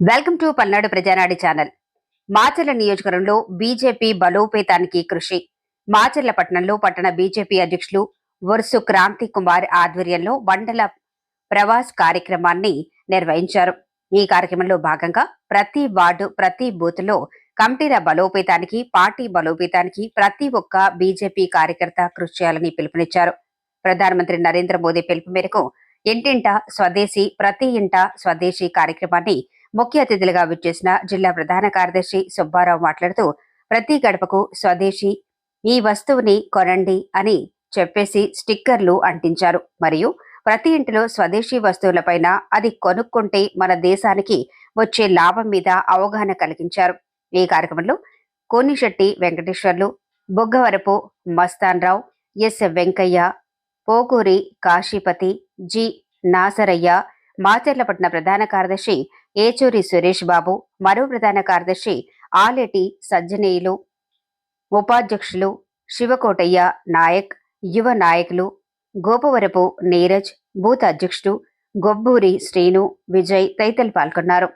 Welcome to Palnadu Prajanadi channel. Macherla నియోజకవర్గంలో BJP బలోపేతానికి కృషి. మాచర్ల పట్టణంలో పట్టణ బీజేపీ అధ్యక్షులు వరుసు క్రాంతి కుమార్ ఆధ్వర్యంలో మండల ప్రవాస్ కార్యక్రమాన్ని నిర్వహించారు. ఈ కార్యక్రమంలో భాగంగా ప్రతి వార్డు ప్రతి బూత్లో కమిటీల బలోపేతానికి పార్టీ బలోపేతానికి ప్రతి ఒక్క బీజేపీ కార్యకర్త కృషి చేయాలని పిలుపునిచ్చారు. ప్రధానమంత్రి నరేంద్ర మోదీ పిలుపు మేరకు ఇంటింట స్వదేశీ ప్రతి ఇంట స్వదేశీ కార్యక్రమాన్ని ముఖ్య అతిథులుగా విచ్చేసిన జిల్లా ప్రధాన కార్యదర్శి సుబ్బారావు మాట్లాడుతూ ప్రతి గడపకు స్వదేశీ ఈ వస్తువుని కొనండి అని చెప్పేసి స్టిక్కర్లు అంటించారు. మరియు ప్రతి ఇంటిలో స్వదేశీ వస్తువులపైన అది కొనుక్కుంటే మన దేశానికి వచ్చే లాభం మీద అవగాహన కలిగించారు. ఈ కార్యక్రమంలో కోనిశెట్టి వెంకటేశ్వర్లు బొగ్గవరపు మస్తాన్ రావు ఎస్ వెంకయ్య పోకూరి కాశీపతి జి. నాసరయ్య మాచర్లపట్న ప్రధాన కార్యదర్శి ఏచూరి సురేష్ బాబు మరో ప్రధాన కార్యదర్శి ఆలేటి సజ్జనేయులు ఉపాధ్యక్షులు శివకోటయ్య నాయక్ యువ నాయకులు గోపవరపు నీరజ్ బూత్ అధ్యక్షుడు గొబ్బూరి శ్రీను విజయ్ తదితరులు పాల్గొన్నారు.